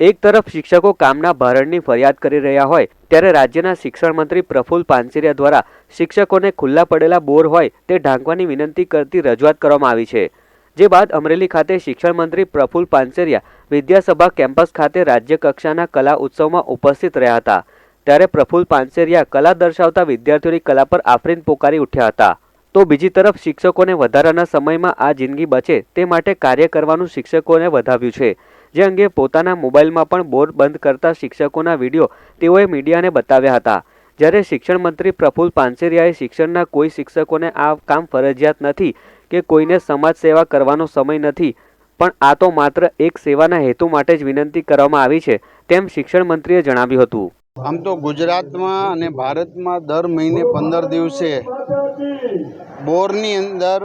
એક તરફ શિક્ષકો કામના ભારણની ફરિયાદ કરી રહ્યા હોય, ત્યારે રાજ્યના શિક્ષણ મંત્રી પ્રફુલ પાનસેરિયા દ્વારા શિક્ષકોને ખુલ્લા પડેલા બોર હોય તે ઢાંકવાની વિનંતી કરતી રજૂઆત કરવામાં આવી છે. જે બાદ અમરેલી ખાતે શિક્ષણ મંત્રી પ્રફુલ પાનસેરિયા વિદ્યાસભા કેમ્પસ ખાતે રાજ્ય કક્ષાના કલા ઉત્સવમાં ઉપસ્થિત રહ્યા હતા. ત્યારે પ્રફુલ પાનસેરિયા કલા દર્શાવતા વિદ્યાર્થીઓની કલા પર આફરીન પોકારી ઉઠ્યા હતા. તો બીજી તરફ શિક્ષકોને વધારાના સમયમાં આ જિંદગી બચે તે માટે કાર્ય કરવાનું શિક્ષકોને વધાવ્યું છે. જે અંગે પોતાના મોબાઈલમાં પણ બોર્ડ બંધ કરતા શિક્ષકોના વીડિયો તેઓએ મીડિયાને બતાવ્યા હતા. જ્યારે શિક્ષણ મંત્રી પ્રફુલ પાનસેરિયાએ શિક્ષણના કોઈ શિક્ષકોને આ કામ ફરજિયાત નથી કે કોઈને સમાજ સેવા કરવાનો સમય નથી, પણ આ તો માત્ર એક સેવાના હેતુ માટે જ વિનંતી કરવામાં આવી છે, તેમ શિક્ષણ મંત્રીએ જણાવ્યું હતું. આમ તો ગુજરાતમાં અને ભારતમાં દર મહિને પંદર દિવસે બોરની અંદર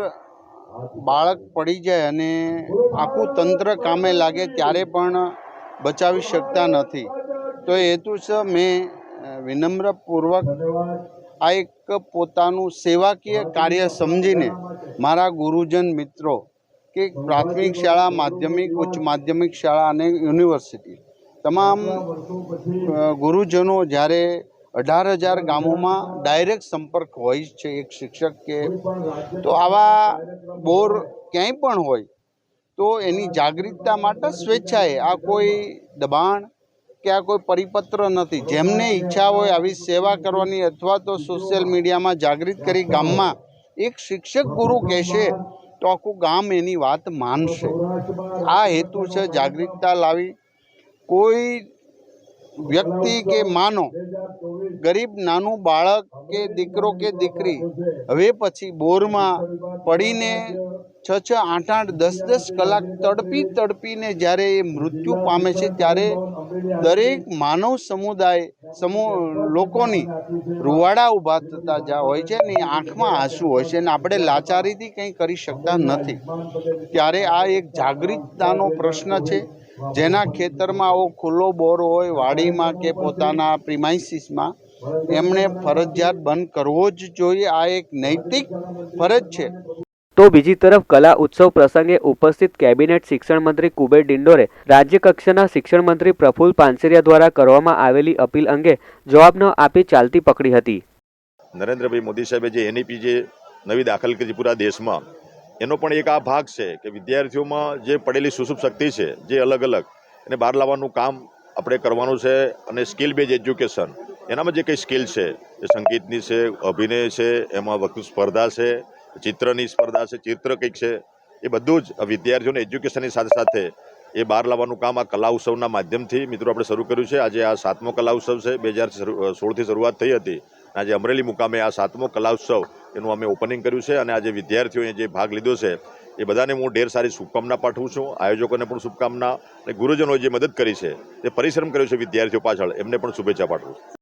બાળક પડી જાય અને આખું તંત્ર કામે લાગે ત્યારે પણ બચાવી શકતા નથી. તો હેતુસર મેં વિનમ્રપૂર્વક આ એક પોતાનું સેવાકીય કાર્ય સમજીને મારા ગુરુજન મિત્રો કે પ્રાથમિક શાળા, માધ્યમિક, ઉચ્ચ માધ્યમિક શાળા અને યુનિવર્સિટી તમામ ગુરુજનો જ્યારે અઢાર હજાર ગામોમાં ડાયરેક્ટ સંપર્ક હોય છે એક શિક્ષક કે, તો આવા બોર ક્યાંય પણ હોય, તો એની જાગૃતતા માટે સ્વેચ્છાએ આ કોઈ દબાણ કે આ કોઈ પરિપત્ર નથી. જેમને ઈચ્છા હોય આવી સેવા કરવાની અથવા તો સોશિયલ મીડિયામાં જાગૃત કરી ગામમાં એક શિક્ષક ગુરુ કહેશે, તો આખું ગામ એની વાત માનશે. આ હેતુ છે જાગૃતતા લાવી કોઈ વ્યક્તિ કે માનો, ગરીબ નાનું બાળક કે દીકરો કે દીકરી, હવે પછી બોરમાં પડીને છ છ આઠ આઠ દસ દસ કલાક તડપી તડપીને જ્યારે એ મૃત્યુ પામે છે, ત્યારે દરેક માનવ સમુદાય, સમૂહ લોકોની રૂવાડા ઊભા થતા જ્યાં હોય છે ને આંખમાં આંસુ હોય છે અને આપણે લાચારીથી કંઈ કરી શકતા નથી. ત્યારે આ એક જાગૃતતાનો પ્રશ્ન છે. જેના ખેતરમાં આવો ખુલ્લો બોર હોય વાડીમાં કે પોતાના પ્રિમાઇસીસમાં એમણે ફરજિયાત બંધ કરવો જ જોઈએ. આ એક નૈતિક ફરજ છે. તો બીજી તરફ કલા ઉત્સવ પ્રસંગે ઉપસ્થિત કેબિનેટ શિક્ષણ મંત્રી કુબેર ડિંડોરે રાજ્ય કક્ષાના શિક્ષણ મંત્રી પ્રફુલ પાનસેરિયા દ્વારા કરવામાં આવેલી અપીલ અંગે જવાબ ન આપી ચાલતી પકડી હતી. નરેન્દ્રભાઈ મોદી સાહેબે જે એનઈપી જે નવી દાખલ કરી પૂરા દેશમાં એનો પણ એક આ ભાગ છે કે વિદ્યાર્થીઓમાં જે પડેલી સુસુપ શક્તિ છે, જે અલગ અલગ, એને બહાર લાવવાનું કામ આપણે કરવાનું છે અને સ્કિલ બેઝ એજ્યુકેશન એનામાં જે કંઈ સ્કિલ છે, એ સંગીતની છે, અભિનય છે, એમાં વક્તૃ સ્પર્ધા છે, ચિત્રની સ્પર્ધા છે, ચિત્ર કંઈક છે, એ બધું જ વિદ્યાર્થીઓને એજ્યુકેશનની સાથે સાથે એ બહાર લાવવાનું કામ આ કલા ઉત્સવના માધ્યમથી મિત્રો આપણે શરૂ કર્યું છે. આજે આ સાતમો કલા ઉત્સવ છે. બે હજાર સોળથી શરૂઆત થઈ હતી. આજે અમરેલી મુકામે આ સાતમો કલા ઉત્સવ એનું અમે ઓપનિંગ કર્યું છે અને આજે વિદ્યાર્થીઓએ જે ભાગ લીધો છે, એ બધાને હું ઢેર સારી શુભકામના પાઠવું છું. આયોજકોને પણ શુભકામના અને ગુરુજનોએ જે મદદ કરી છે જે પરિશ્રમ કર્યો છે વિદ્યાર્થીઓ પાછળ, એમને પણ શુભેચ્છા પાઠવું છું.